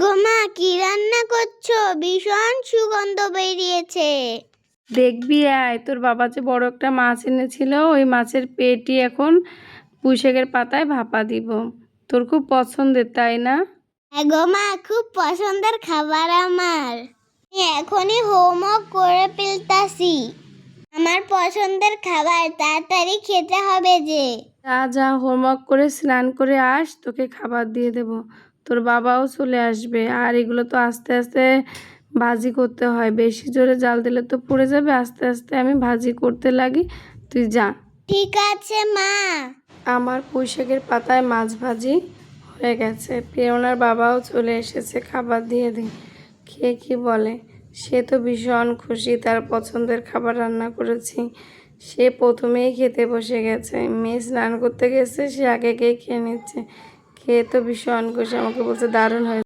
গো মা কি রান্না করছ? ভীষণ সুগন্ধ বেরিয়েছে। দেখবি আয়। তোর বাবা যে বড় একটা মাছ এনেছিল ওই মাছের পেটি এখন পুঁইশাকের পাতায় ভাপা দিব। তোর খুব পছন্দের তাই না? হ্যাঁ গো মা খুব পছন্দের খাবার আমার। এখনই হোমওয়ার্ক করে ফেলতাছি। পছন্দের খাবার তাড়াতাড়ি খেতে হবে যে। যা যা হোমওয়ার্ক করে স্নান করে আস তোকে খাবার দিয়ে দেব। তোর বাবাও চলে আসবে। আর এগুলো তো আস্তে আস্তে ভাজি করতে হয়। বেশি জোরে জাল দিলে তো পড়ে যাবে। আস্তে আস্তে আমি ভাজি করতে লাগি। তুই যা। ঠিক আছে মা। আমার পুঁইশাকের পাতায় মাছ ভাজি হয়ে গেছে। প্রেরণার বাবাও চলে এসেছে। খাবার দিয়ে দিই খেয়ে কি বলে? সে তো ভীষণ খুশি, তার পছন্দের খাবার রান্না করেছি। সে প্রথমেই খেতে বসে গেছে। মেয়ে স্নান করতে গেছে, সে আগে গিয়ে খেয়ে নিচ্ছে। খেয়ে তো ভীষণ খুশি, আমাকে বলছে, দারুণ হয়েছে।